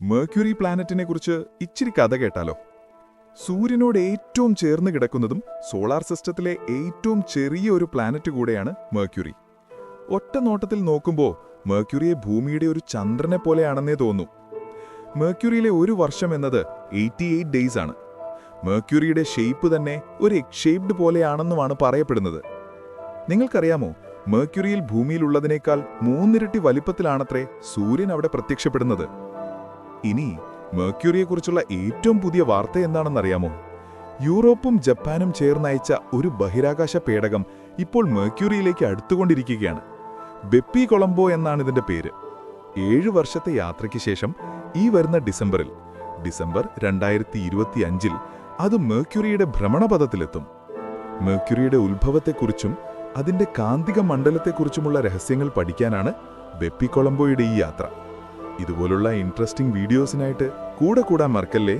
മേർക്യൂറി പ്ലാനറ്റിനെ കുറിച്ച് ഇച്ചിരി കഥ കേട്ടാലോ? സൂര്യനോട് ഏറ്റവും ചേർന്ന് കിടക്കുന്നതും സോളാർ സിസ്റ്റത്തിലെ ഏറ്റവും ചെറിയ ഒരു പ്ലാനറ്റ് കൂടെയാണ് മേക്യൂറി ഒറ്റ നോട്ടത്തിൽ നോക്കുമ്പോൾ മേക്യൂറിയെ ഭൂമിയുടെ ഒരു ചന്ദ്രനെ പോലെയാണെന്നേ തോന്നൂ. മേക്യൂറിയിലെ ഒരു വർഷം എന്നത് എയ്റ്റി എയ്റ്റ് ഡേയ്സ് ആണ്. മേക്യൂറിയുടെ ഷേപ്പ് തന്നെ ഒരു എക്ഷേപ്ഡ് പോലെയാണെന്നുമാണ് പറയപ്പെടുന്നത്. നിങ്ങൾക്കറിയാമോ മേക്യൂറിയിൽ ഭൂമിയിലുള്ളതിനേക്കാൾ മൂന്നിരട്ടി വലിപ്പത്തിലാണത്രേ സൂര്യൻ അവിടെ പ്രത്യക്ഷപ്പെടുന്നത്. ഇനി മേർക്യൂറിയെക്കുറിച്ചുള്ള ഏറ്റവും പുതിയ വാർത്ത എന്താണെന്നറിയാമോ? യൂറോപ്പും ജപ്പാനും ചേർന്നയച്ച ഒരു ബഹിരാകാശ പേടകം ഇപ്പോൾ മേക്യൂറിയിലേക്ക് അടുത്തുകൊണ്ടിരിക്കുകയാണ്. ബെപ്പി കൊളംബോ എന്നാണ് ഇതിന്റെ പേര്. ഏഴു വർഷത്തെ യാത്രയ്ക്ക് ശേഷം ഈ വരുന്ന ഡിസംബറിൽ ഡിസംബർ രണ്ടായിരത്തി ഇരുപത്തി അഞ്ചിൽ അത് മേക്യൂറിയുടെ ഭ്രമണപഥത്തിലെത്തും. മേക്യൂറിയുടെ ഉത്ഭവത്തെക്കുറിച്ചും അതിന്റെ കാന്തിക മണ്ഡലത്തെക്കുറിച്ചുമുള്ള രഹസ്യങ്ങൾ പഠിക്കാനാണ് ബെപ്പി കൊളംബോയുടെ ഈ യാത്ര. ഇതുപോലുള്ള ഇൻട്രസ്റ്റിംഗ് വീഡിയോസിനായിട്ട് കൂടെ കൂടാൻ മറക്കല്ലേ?